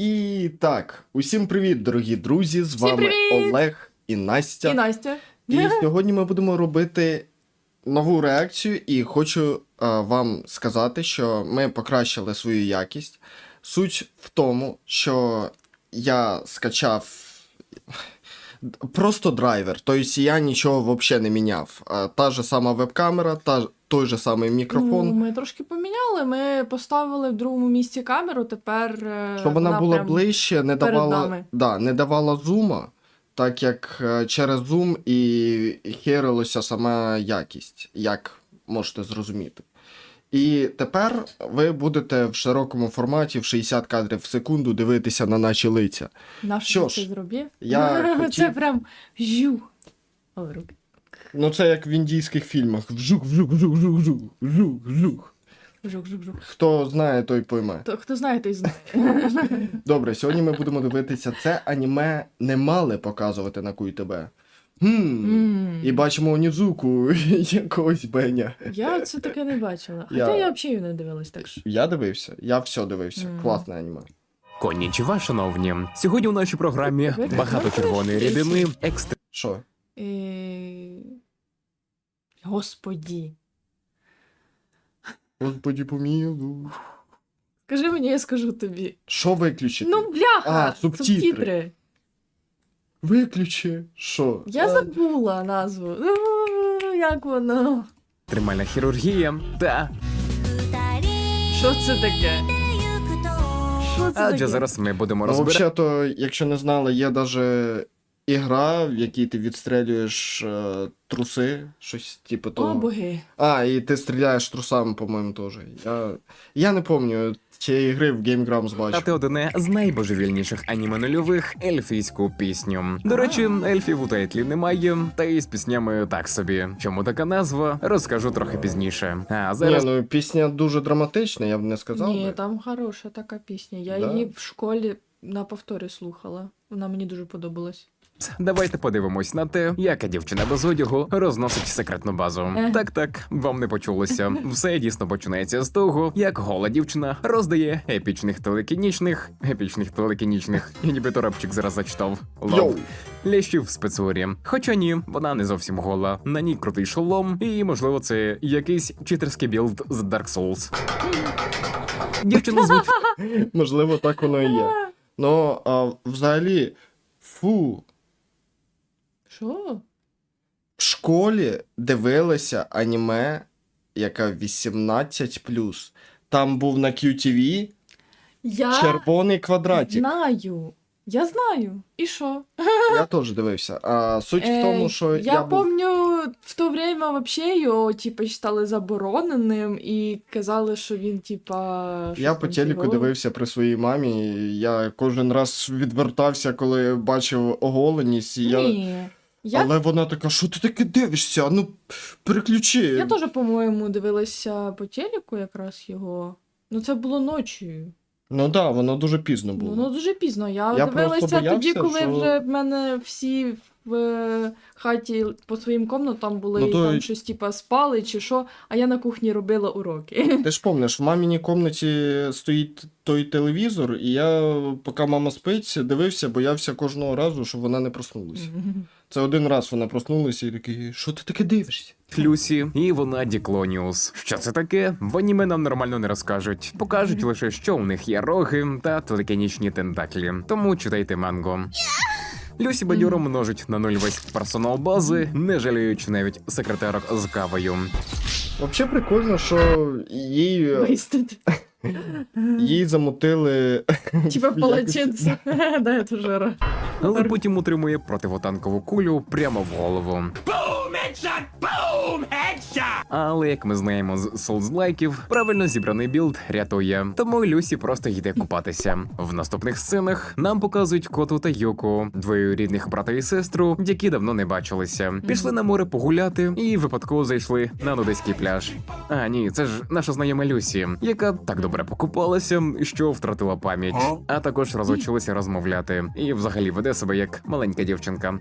І так, усім привіт, дорогі друзі! З вами! Олег і Настя. І Настя. І сьогодні ми будемо робити нову реакцію, і хочу а, вам сказати, що ми покращили свою якість. Суть в тому, що я скачав просто драйвер, тобто я нічого взагалі не міняв. Е, Та ж сама веб-камера, та, той же самий мікрофон. Ну, ми трошки поміняли. Ми поставили в другому місці камеру. Тепер е, Щоб вона була ближче, не давала, да, не давала зума, так як е, через зум і херилася сама якість, як можете зрозуміти. І тепер ви будете в широкому форматі в 60 кадрів в секунду дивитися на наші лиця. Наш Що це ж, зробив. я Це прям жу. Ну, це як в індійських фільмах. Вжух, вжух, вжух, вжух, вжух, вжух, вжух. Жук, жук, жук. Хто знає, той пойме. То, хто знає, той знає. Добре, сьогодні ми будемо дивитися. Це аніме не мали показувати на КУЙТБ. Хм. І бачимо Онідзуку якогось Беня. Я це таке не бачила. Я- Хоча я взагалі не дивилась так що. Я дивився, я все дивився. Мгм. Класне аніме. Конічева, шановні. Сьогодні у нашій програмі багато червоної рідини, екстра Що? Е, Господі. Господи помілуй. Скажи мені, я скажу тобі. Що виключити? Ну, бляха! А, субтитри. Виключи. Що? Я А, забула назву. Ну, як воно? тримальна хірургія та Що це таке? Що це адже таке? зараз ми будемо Ну, розбирати. взагалі-то, якщо не знали, є даже ігра, в якій ти відстрелюєш е, труси, щось типу О, того. боги. А, і ти стріляєш трусами, по-моєму, теж. Я, я не пам'ятаю цієї гри в Game Grumps бачив. Дати одне з найбожевільніших аніме нульових ельфійську пісню. До речі, ельфів у тайтлі немає, та і з піснями так собі. Чому така назва? Розкажу трохи пізніше. А зараз Ні, ну пісня дуже драматична, я б не сказав. Ні, би. там хороша така пісня. Я Да? її в школі на повторі слухала. Вона мені дуже подобалась. Давайте подивимось на те, яка дівчина без одягу розносить секретну базу. Так, так, вам не почулося. Все дійсно починається з того, як гола дівчина роздає епічних телекінічних, епічних телекінічних, і нібито рапчик зараз зачитав. Лов. Лящів в спецурі. Хоча ні, вона не зовсім гола. На ній крутий шолом, і можливо, це якийсь читерський білд з Dark Souls. Дівчина звуть Можливо, так воно і є. Ну, а взагалі, фу, Що? в школі дивилися аніме, яка 18 Там був на QTV Я червоний квадратик. знаю. Я знаю. І що? Я теж дивився. А суть в Е, тому, що я, я, був... помню, в то время вообще його, типа, считали забороненим і казали, що він, типа. Я по телеку дивився при своїй мамі. і Я кожен раз відвертався, коли бачив оголеність. І я... Ні. Я, Але вона така, що ти таке дивишся? Ну, переключи. я теж, по-моєму, дивилася по телеку якраз його. Ну, це було ночі. Ну так, да, воно дуже пізно було. Ну, ну дуже пізно. Я, Я просто дивилася тоді, коли що- вже в мене всі в е, хаті по своїм комнатам були Ну, і то там й- щось типа спали чи що, а я на кухні робила уроки. Ти ж помниш, в маміній комнаті стоїть той телевізор, і я, поки мама спить, дивився, боявся кожного разу, щоб вона не проснулася. Це один раз вона проснулася і такий, що ти таке дивишся? Люсі, і вона Діклоніус. Що це таке? В аніме нам нормально не розкажуть. Покажуть лише, що у них є роги та телекінічні тентаклі. Тому читайте манго. Люсі бадьоро множить на нуль весь персонал бази, не жаліючи навіть секретерок з кавою. Взагалі прикольно, що їй, Вистити. їй замутили. Типа полотенце. Да, я теж ра- Але потім утримує противотанкову кулю прямо в голову. Але як ми знаємо з солзлайків, правильно зібраний білд рятує. Тому Люсі просто йде купатися. В наступних сценах нам показують коту та Юку, двоюрідних брата і сестру, які давно не бачилися. Пішли на море погуляти і випадково зайшли на нудиський пляж. А ні, це ж наша знайома Люсі, яка так добре покупалася, що втратила пам'ять, а також розучилася розмовляти і взагалі веде себе як маленька дівчинка.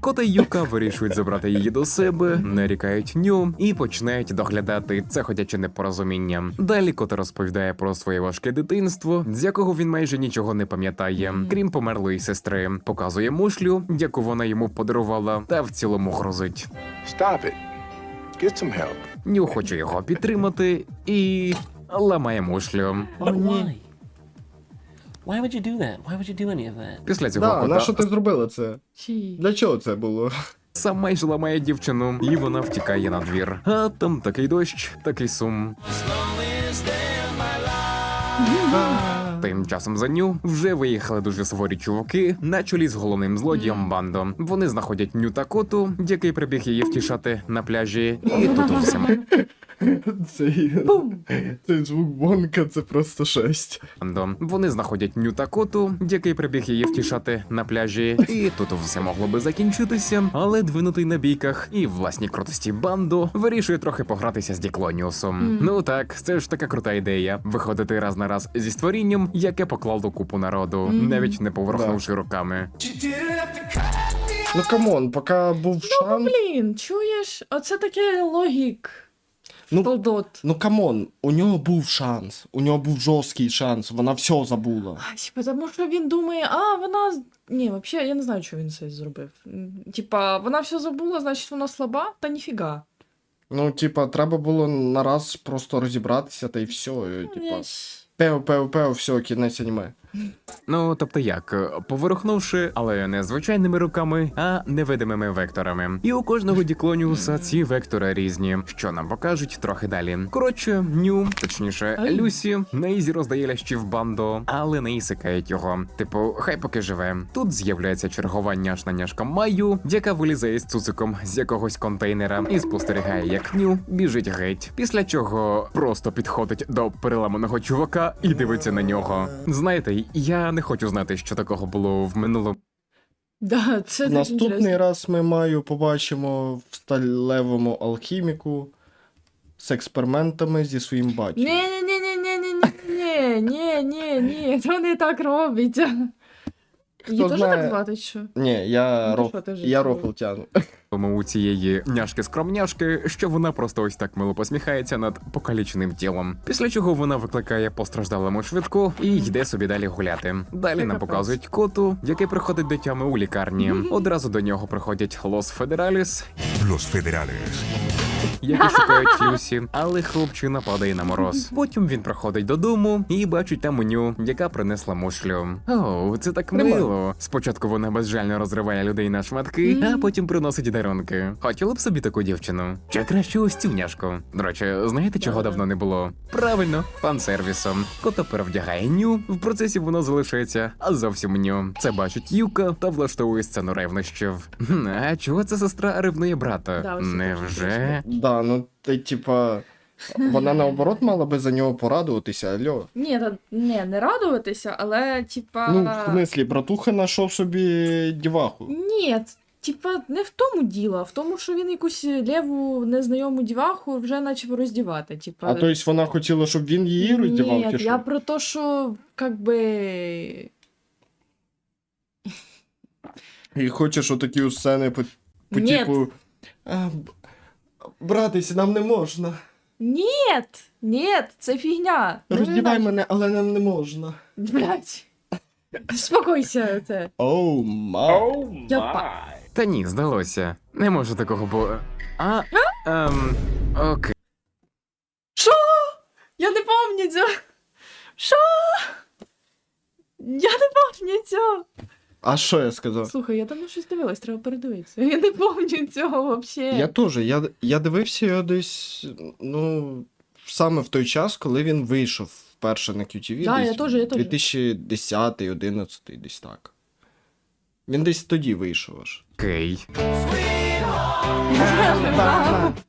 Кота і Юка вирішують забрати її до себе, нарікають ню і починають доглядати це ходяче непорозуміння. Далі кота розповідає про своє важке дитинство, з якого він майже нічого не пам'ятає, крім померлої сестри. Показує мушлю, яку вона йому подарувала, та в цілому грозить. Stop it. Get some help. Ню хоче його підтримати і ламає мушлю. Why? Why would you do that? Why would you do any of that? Після цього Да, кота на що ти зробила це? Чи... Для чого це було? сам майже ламає дівчину, і вона втікає на двір. А там такий дощ, такий сум. Тим часом за ню вже виїхали дуже суворі чуваки на чолі з головним злодієм Бандо. Вони знаходять ню та коту, який прибіг її втішати на пляжі, і тут у всьому Цей, цей звук бонка це просто шесть. Вони знаходять ню та коту, який прибіг її втішати на пляжі, і тут все могло би закінчитися, але двинутий на бійках і власній крутості Бандо вирішує трохи погратися з Діклоніусом. Ну так, це ж така крута ідея виходити раз на раз зі створінням, яке поклало купу народу, навіть не поворухнувши руками. Ну камон, поки був шанс. Блін, чуєш? Оце таке логік. Ну, Толдот. Ну камон, у нього був шанс. У нього був жорсткий шанс. Вона все забула. Ай, Тому що він думає, а вона. Ні, взагалі, я не знаю, що він це зробив. Типа, вона все забула, значить вона слаба, та ніфіга. Ну, типа, треба було на раз просто розібратися та й все. Ну, Типа, пев, пев, пев, все, кінець аніме. Ну, тобто як, поворухнувши, але не звичайними руками, а невидимими векторами. І у кожного діклоніуса ці вектори різні, що нам покажуть трохи далі. Коротше, ню, точніше, Люсі, на ізі роздає лящів бандо, але не ісикають його. Типу, хай поки живе. Тут з'являється чергова няшна няшка Маю, яка вилізає з цуциком з якогось контейнера і спостерігає, як ню біжить геть. Після чого просто підходить до переламаного чувака і дивиться на нього. Знаєте, я не хочу знати, що такого було в минулому. Да, це Наступний інтересно. раз ми маю побачимо в сталевому алхіміку з експериментами зі своїм батьком. Ні, ні, ні, ні, ні, ні, ні, ні, ні, ні, то не так робиться. Її теж знає? так звати, що? Ні, я, роф... я рофл тяну. Тому у цієї няшки скромняшки, що вона просто ось так мило посміхається над покаліченим тілом. Після чого вона викликає постраждалому швидку і йде собі далі гуляти. Далі нам показують коту, який приходить до тями у лікарні. Одразу до нього приходять Лос Федераліс, Los federales. які шукають Люсі, але хлопчина падає на мороз. Потім він приходить додому і бачить там меню, яка принесла мушлю. О, це так мило. Спочатку вона безжально розриває людей на шматки, а потім приносить дарунки. Хотіли б собі таку дівчину. Чи краще ось цю няшку. До речі, знаєте, чого давно не було? Правильно, фан-сервісом. Кота перевдягає ню, в процесі воно залишається, а зовсім ню. Це бачить Юка та влаштовує сцену ревнощів. А чого це сестра ревнує брата? Невже? Да, ну ти типа. Вона наоборот мала би за нього порадуватися, альо. Ні, та, ні, не радуватися, але, типа. Ну, в смислі, братуха знайшов собі діваху. Ні, типа, не в тому діло, а в тому, що він якусь леву незнайому діваху вже почав роздівати. Типа, А то есть вона хотіла, щоб він її роздівав, Ні, чи що? я про те, що как би. І хочеш отакі сцени по, по Ні. типу. А, б- братися, нам не можна. Ні, ні, це фігня. Не Роздівай мене, але нам не можна. Блять. Спокойся, це. Оу, ма. Я. Та ні, здалося. Не може такого бо. А. Ем. Окей. Що? Я не пам'ятаю. Що? Я не пам'ятаю. А що я сказав? Слухай, я там щось дивилась, треба передивитися. Я не пам'ятаю цього взагалі. Я теж, я, я дивився його десь, ну, саме в той час, коли він вийшов вперше на QTV. Да, десь я теж, я теж. 2010 11 десь так. Він десь тоді вийшов аж. Окей.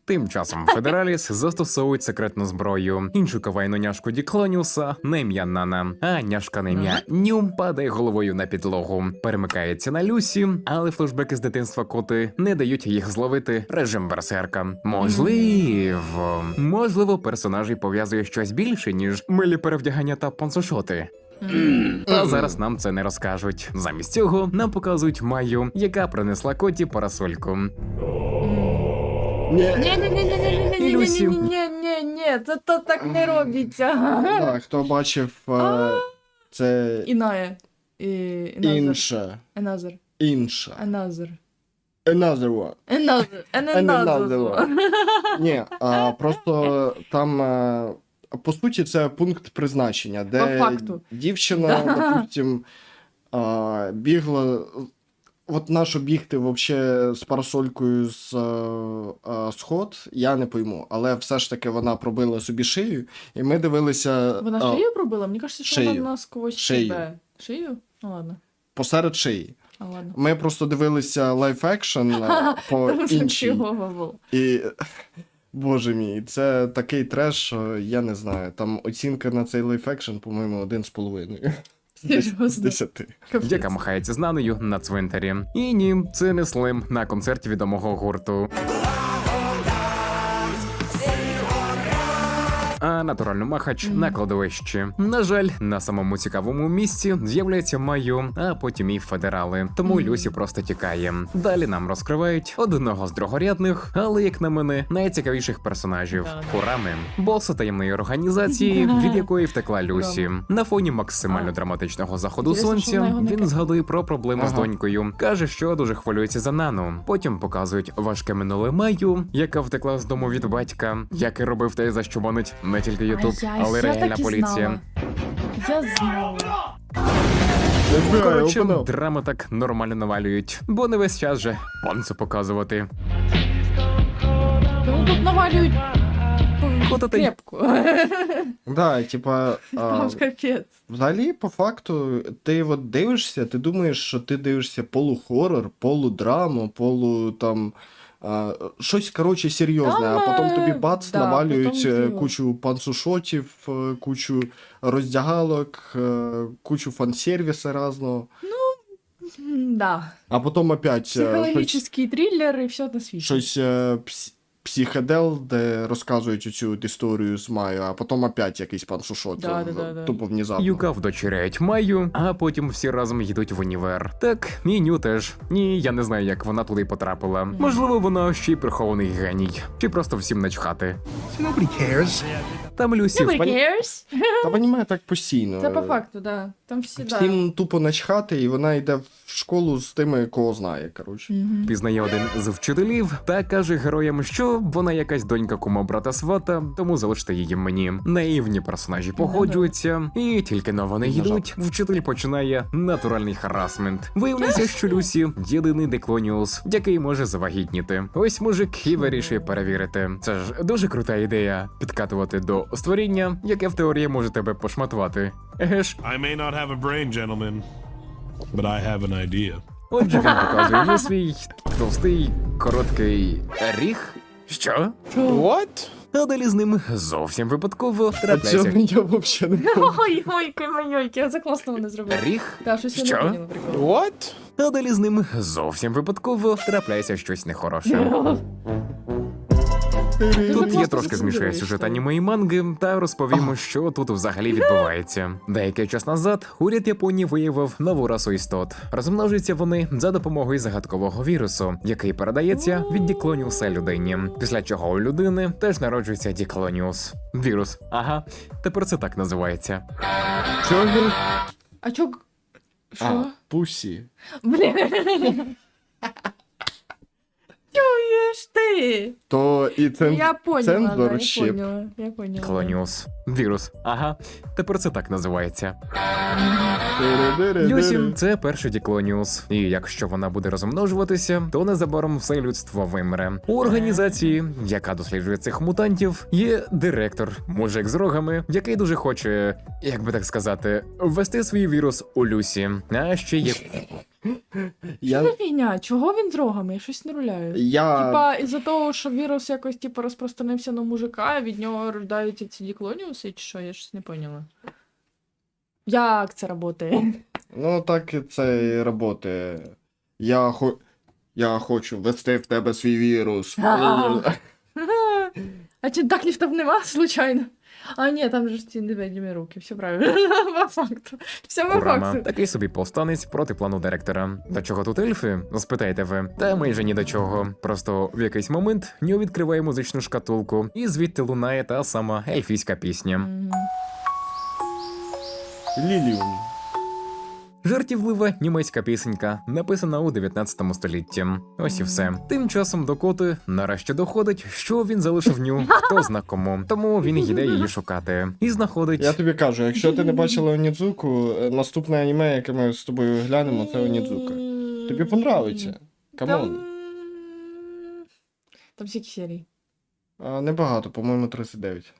Тим часом Федераліс застосовують секретну зброю. Іншу кавайну няшку Діклоніуса на ім'я Нана, а няшка на ім'я Ню падає головою на підлогу, перемикається на Люсі, але флешбеки з дитинства коти не дають їх зловити режим берсерка. Можливо, можливо, персонажі пов'язує щось більше, ніж милі перевдягання та пансушоти. Та зараз нам це не розкажуть. Замість цього нам показують Маю, яка принесла коті парасольку. Ні, ні ні ні ні ні ні ні Люсі. ні ні ні ні це то так не робиться. да, хто бачив, е, це. І- Another. інше. Another. Інше. Another. Another one. Another. And And another. another one. Ні, а просто там. е, По суті, це пункт призначення, де факту. дівчина, Да. допустим, а, бігла. От нащо бігти вообще з парасолькою з е, сход, я не пойму. Але все ж таки вона пробила собі шию, і ми дивилися Вона а, шию пробила? Мені кажеться, що шию. вона насквозь Шию. себе. Шию? Ну ладно. посеред шиї. А ладно. Ми просто дивилися лайф екшн по іншій. І боже мій, це такий треш, що я не знаю. Там оцінка на цей лайф екшн, по-моєму, один з половиною. З десяти. Яка махається нанею на цвинтарі. І ні, це не слим на концерті відомого гурту. А натурально махач на кладовищі. На жаль, на самому цікавому місці з'являється Маю, а потім і федерали. Тому. Люсі просто тікає. Далі нам розкривають одного з другорядних, але як на мене, найцікавіших персонажів Курами, боса таємної організації, від якої втекла Люсі. На фоні максимально драматичного заходу сонця він згадує про проблеми з донькою. Каже, що дуже хвилюється за нану. Потім показують важке минуле Маю, яка втекла з дому від батька, як і робив те, за що банить не тільки Ютуб, Ай-яй, але я реальна так і поліція. знала. Я знала. Коротше, драми так нормально навалюють, бо не весь час же панцу показувати. Тому тут навалюють Кота крепку. Да, типа, а, Там ж капець. взагалі, по факту, ти от дивишся, ти думаєш, що ти дивишся полухорор, полудраму, полу там. А, щось коротше серйозне, а потім тобі е, бац да, навалюють потім е, кучу пансушотів, е, кучу роздягалок, кучу фан-сервіса разного. Ну, Да. А потім опять Психологічний щось, триллер і все на світі. щось пс- психодел, де розказують цю історію з Маю, а потім опять якийсь паншушот. Да, е, да, да, да. Тупо внезапно. Юка вдочеряють Маю, а потім всі разом їдуть в універ. Так, і Ню теж. Ні, я не знаю, як вона туди потрапила. Можливо, вона ще й прихований геній, чи просто всім начхати. Nobody cares. Там Люсі в Nobody пані... cares. Та в аніме так постійно. Це по факту, да. Там всі, да. Всім тупо начхати, і вона йде в школу з тими, кого знає, коротше. Пізнає один з вчителів та каже героям, що вона якась донька кума брата свата, тому залиште її мені. Наївні персонажі погоджуються, і тільки но вони йдуть, вчитель починає натуральний харасмент. Виявляється, що Люсі єдиний деклоніус, який може завагітніти. Ось мужик і вирішує перевірити. Це ж дуже крута ідея підкатувати до створіння, яке в теорії може тебе пошматувати. Еге ж, I may not have a brain, gentlemen, but I have an idea. Отже, він показує свій товстий, короткий ріг. Що? What? А далі з ним зовсім випадково трапляється. трапляється я взагалі не помню. Ой, ой, каймайойки, за класно вони зробили. ріг. Та, щось я Що? не поняла прикол. What? А далі з ним зовсім випадково трапляється щось нехороше. Тут я трошки змішаю сюжет аніме і манги та розповімо, що тут взагалі відбувається. Деякий час назад уряд Японії виявив нову расу істот. Розмножуються вони за допомогою загадкового вірусу, який передається від діклоніуса людині. Після чого у людини теж народжується діклоніус. Вірус. Ага, тепер це так називається. Чого він? А чо... А, Що? пусі. Блін. Чуєш ти? То і це Я поняла, да, я цензорщип. поняла, я поняла. Клоніус. Вірус. Ага, тепер це так називається. Люсі це перший діклоніус, і якщо вона буде розмножуватися, то незабаром все людство вимре. У організації, яка досліджує цих мутантів, є директор, мужик з рогами, який дуже хоче, як би так сказати, ввести свій вірус у Люсі. А ще є Я, Що за фігня? Чого він з рогами? Я щось не руляю. я... Типа, із-за того, що вірус якось типу, розпространився на мужика, від нього рождаються ці діклоніуси, чи що, я щось не поняла. Як це працює? Ну так це і роботи. Я хо... Я хочу ввести в тебе свій вірус. А. Чи даклів там нема, случайно? А, ні, там же ж ці невидимі руки, все правильно. По факту. Все по Курама, факту. такий собі повстанець проти плану директора. До чого тут ельфи? Спитаєте ви. Та майже ні до чого. Просто в якийсь момент Ньо відкриває музичну шкатулку, і звідти лунає та сама ельфійська пісня. Ліліум. Жартівлива німецька пісенька, написана у 19 столітті. Ось і все. Тим часом до коти нарешті доходить, що він залишив ню, хто зна кому. Тому він йде її шукати. І знаходить. Я тобі кажу, якщо ти не бачила Онідзуку, наступне аніме, яке ми з тобою глянемо, це Онідзука. Тобі понравиться. Камон. Там... Там скільки серій? Небагато, по-моєму, 39.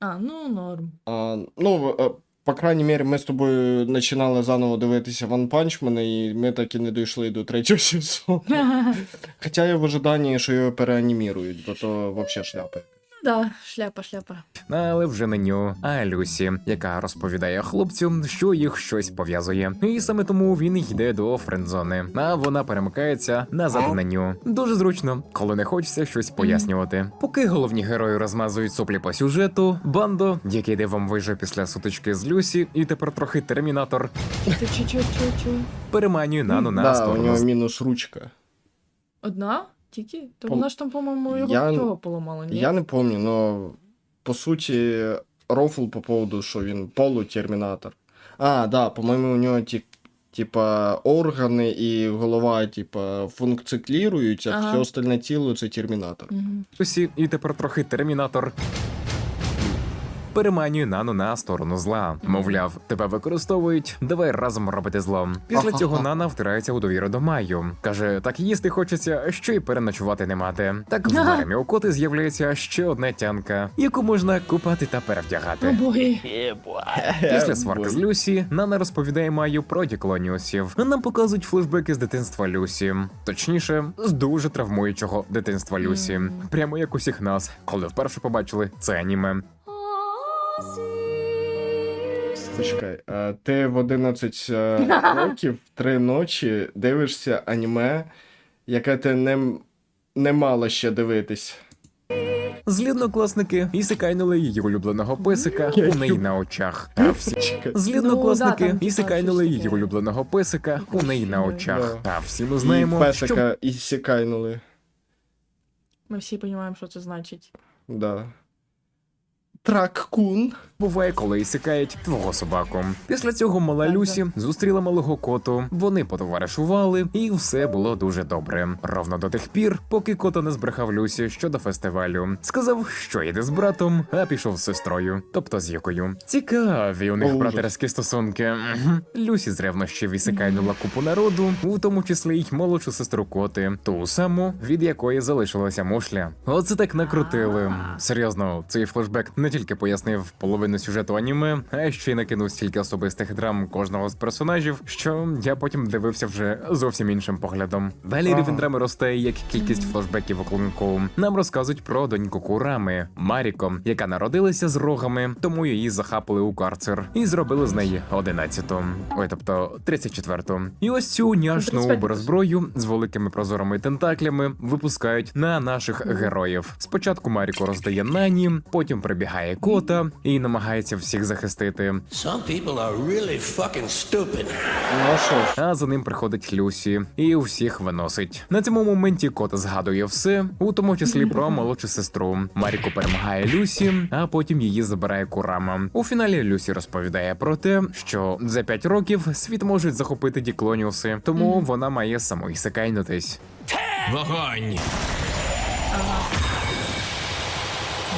А, ну норм. А, ну, е, по крайній мірі, ми з тобою починали заново дивитися One Punch Man, і ми так і не дійшли до третього сезону. Хоча я в ожиданні, що його переанімірують, бо то взагалі шляпа. Да, шляпа, шляпа. Але вже не ню, а Люсі, яка розповідає хлопцю, що їх щось пов'язує. І саме тому він йде до френдзони. А вона перемикається назад на ню. Дуже зручно, коли не хочеться щось пояснювати. Поки головні герої розмазують соплі по сюжету, бандо, який дивом вижив після сутички з Люсі, і тепер трохи термінатор, переманює нану на да, у нього мінус ручка. Одна? Тільки? То Пом- вона ж там, по-моєму, його Я- його поламала, ні? Я не пам'ятаю, але по суті, рофл по поводу, що він полутермінатор. А, да, по-моєму, у нього ті, типа органи і голова, типа, функціклірують, а Ага. все остальне тіло це термінатор. Угу. Усі, і тепер трохи термінатор. Переманює Нану на сторону зла. Мовляв, тебе використовують, давай разом робити зло. Після цього Нана втирається у довіру до Маю. Каже, так їсти хочеться, що й переночувати не мати. Так в Ага. у коти з'являється ще одна тянка, яку можна купати та перевдягати. Після сварки з Люсі Нана розповідає Маю про діклоніусів. Нам показують флешбеки з дитинства Люсі. Точніше, з дуже травмуючого дитинства Люсі. Прямо як усіх нас, коли вперше побачили це аніме. Почекай, а ти в 11 е, років, три ночі дивишся аніме, яке ти не, не мала ще дивитись. Злі однокласники ісикайнули її улюбленого песика у неї на очах. А всі Чекай. злі Ну, да, однокласники там, типа, ісикайнули її улюбленого песика у неї на очах. Да. А всі ми знаємо, песика і сікайнули. Ми всі розуміємо, що це значить. Да. Трак-кун. буває, коли ісикають твого собаку. Після цього мала Люсі зустріла малого коту. Вони потоваришували, і все було дуже добре. Ровно до тих пір, поки кота не збрехав Люсі щодо фестивалю. Сказав, що йде з братом, а пішов з сестрою, тобто з Юкою. Цікаві у них братерські стосунки. Люсі з ревнощів ісикайнула купу народу, у тому числі й молодшу сестру коти, ту саму, від якої залишилася мушля. Оце так накрутили. Серйозно, цей флешбек не тільки пояснив половину сюжету аніме, а ще й накинув стільки особистих драм кожного з персонажів, що я потім дивився вже зовсім іншим поглядом. Далі Ага. рівень драми росте, як кількість флешбеків у клинку. Нам розказують про доньку Курами Маріко, яка народилася з рогами, тому її захапали у карцер і зробили з неї 11-ту. Ой, тобто 34-ту. І ось цю няшну 35. з великими прозорими тентаклями випускають на наших героїв. Спочатку Маріко роздає нані, потім прибігає кота і намагається всіх захистити. Some people are really fucking stupid. Ну а що ж? А за ним приходить Люсі і всіх виносить. На цьому моменті кот згадує все, у тому числі про молодшу сестру. Маріко перемагає Люсі, а потім її забирає Курама. У фіналі Люсі розповідає про те, що за 5 років світ можуть захопити діклоніуси, тому вона має самоісикайнутись. Вогонь!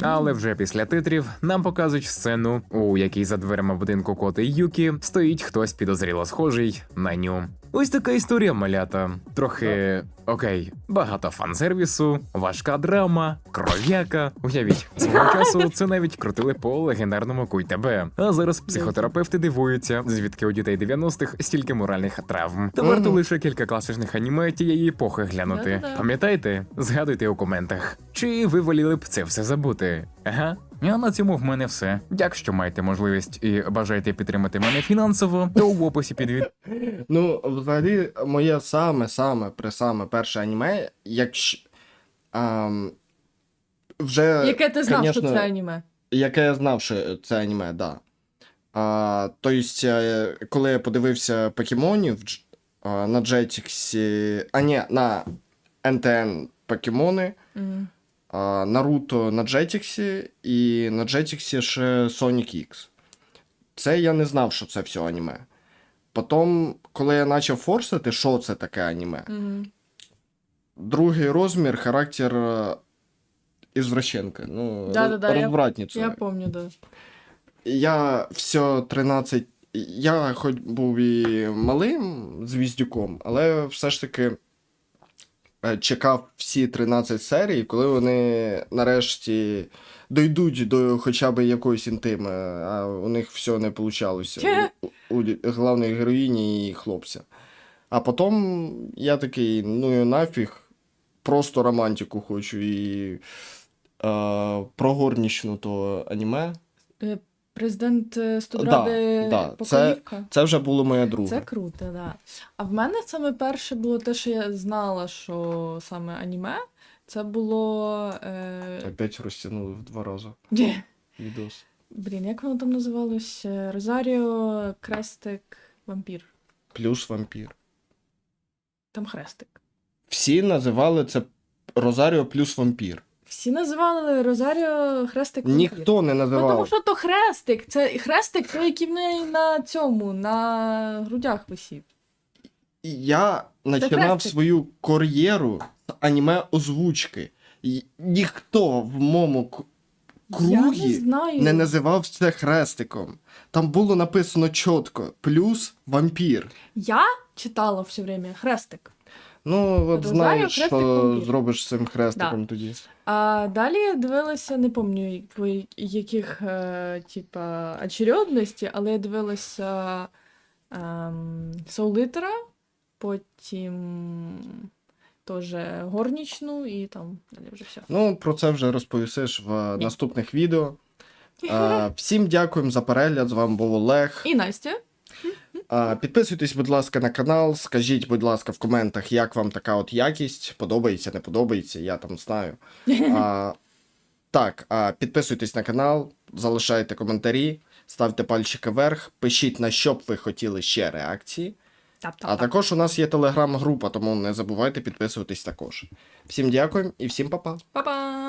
Але вже після титрів нам показують сцену, у якій за дверима будинку коти Юкі стоїть хтось підозріло схожий на ню. Ось така історія малята. Трохи окей, багато фан-сервісу, важка драма, кров'яка. Уявіть, свого часу це навіть крутили по легендарному Куй тебе. А зараз психотерапевти дивуються, звідки у дітей 90-х стільки моральних травм. Та варто лише кілька класичних аніме тієї епохи глянути. Пам'ятаєте? Згадуйте у коментах. Чи ви воліли б це все забути? Ага. А на цьому в мене все. Якщо маєте можливість і бажаєте підтримати мене фінансово, то в описі під від... Ну, взагалі, моє саме-саме присаме перше аніме, якщо. ам, вже, Яке ти знав, що це аніме? яке я знав, що це аніме, да. А, тобто, коли я подивився покемонів дж- а, на Jetix, а ні, на NTN покемони, Мгм. Наруто на Jetix і на Jetix ще Sonic X. Це я не знав, що це все аніме. Потім, коли я почав форсити, що це таке аніме, Мгм. другий розмір, характер е, ізвращенка. Ну, Да-да-да, я- розбратниця. Я помню, да. Я все 13. Я хоч був і малим звіздюком, але все ж таки е, чекав всі 13 серій, коли вони нарешті дойдуть до хоча б якоїсь інтими, а у них все не вийшло. У, у головної героїні і хлопця. А потім я такий, ну і нафіг, просто романтику хочу і е, про горнічну то аніме. Е, Президент е, студради Да, да, це- Покоївка. Це вже було моє друге. Це круто, да. А в мене саме перше було те, що я знала, що саме аніме. Це було. Е... Опять розтягнули в два рази ні, відос. Блін, як воно там називалось? Е, Розаріо, Крестик, Вампір. Плюс вампір. Там хрестик. Всі називали це Розаріо плюс вампір. Всі називали Розаріо Хрестик Ніхто не Ну, називав. тому що то хрестик. Це хрестик, той, який в неї на цьому, на грудях висів. Я починав хрестик. свою кар'єру з аніме озвучки. І ніхто в моєму к- Я не знаю. не називав це хрестиком. Там було написано чітко: плюс вампір. Я читала все время хрестик. Ну, от Розаріо, знаєш, хрестик, що зробиш з цим хрестиком тоді. А далі я дивилася, не пам'ятаю яких е, типа очередності, але я дивилася ем, Соулитера, потім теж горнічну і там далі вже все. Ну, про це вже розповісиш в наступних відео. А, всім дякуємо за перегляд. З вами був Олег. І Настя. Підписуйтесь, будь ласка, на канал. Скажіть, будь ласка, в коментах, як вам така от якість. Подобається, не подобається, я там знаю. А, так, а, підписуйтесь на канал, залишайте коментарі, ставте пальчики вверх, пишіть, на що б ви хотіли ще реакції. А також у нас є телеграм-група, тому не забувайте підписуватись також. Всім дякуємо і всім па-па. Па-па!